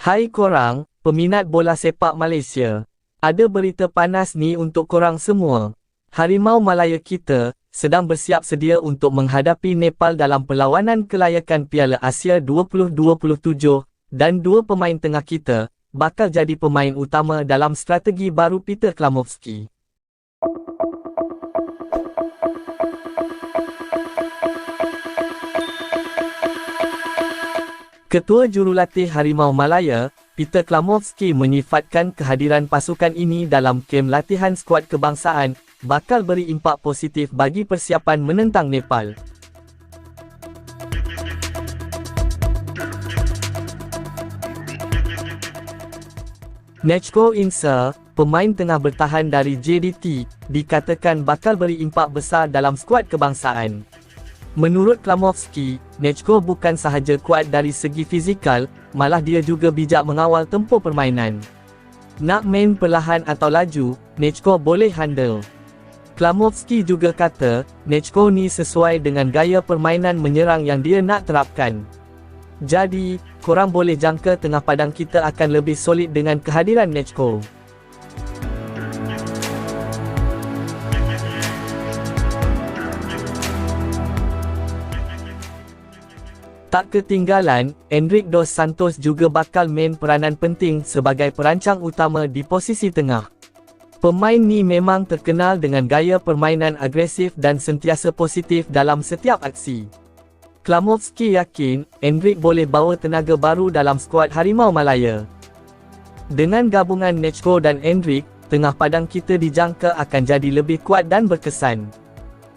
Hai korang, peminat bola sepak Malaysia. Ada berita panas ni untuk korang semua. Harimau Malaya kita sedang bersiap sedia untuk menghadapi Nepal dalam perlawanan kelayakan Piala Asia 2027 dan dua pemain tengah kita bakal jadi pemain utama dalam strategi baru Peter Klamovski. Ketua Jurulatih Harimau Malaya, Peter Klamovski menyifatkan kehadiran pasukan ini dalam kem latihan skuad kebangsaan bakal beri impak positif bagi persiapan menentang Nepal. Nechko Insa, pemain tengah bertahan dari JDT, dikatakan bakal beri impak besar dalam skuad kebangsaan. Menurut Klamovski, Nechko bukan sahaja kuat dari segi fizikal, malah dia juga bijak mengawal tempoh permainan. Nak main perlahan atau laju, Nechko boleh handle. Klamovski juga kata, Nechko ni sesuai dengan gaya permainan menyerang yang dia nak terapkan. Jadi, korang boleh jangka tengah padang kita akan lebih solid dengan kehadiran Nechko. Tak ketinggalan, Enric Dos Santos juga bakal main peranan penting sebagai perancang utama di posisi tengah. Pemain ni memang terkenal dengan gaya permainan agresif dan sentiasa positif dalam setiap aksi. Klamovski yakin, Enric boleh bawa tenaga baru dalam skuad Harimau Malaya. Dengan gabungan Nechko dan Enric, tengah padang kita dijangka akan jadi lebih kuat dan berkesan.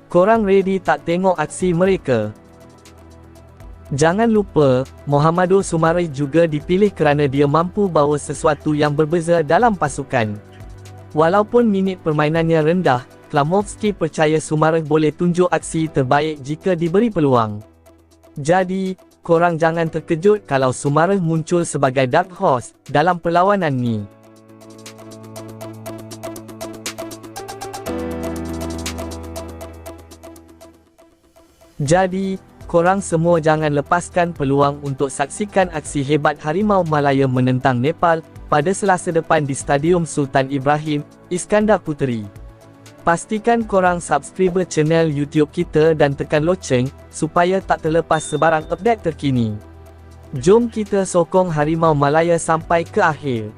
Korang ready tak tengok aksi mereka? Jangan lupa, Muhammadu Sumarih juga dipilih kerana dia mampu bawa sesuatu yang berbeza dalam pasukan. Walaupun minit permainannya rendah, Klamovski percaya Sumarih boleh tunjuk aksi terbaik jika diberi peluang. Jadi, korang jangan terkejut kalau Sumarih muncul sebagai dark horse dalam perlawanan ni. Jadi, korang semua jangan lepaskan peluang untuk saksikan aksi hebat Harimau Malaya menentang Nepal pada selasa depan di Stadium Sultan Ibrahim, Iskandar Puteri. Pastikan korang subscribe channel YouTube kita dan tekan loceng supaya tak terlepas sebarang update terkini. Jom kita sokong Harimau Malaya sampai ke akhir.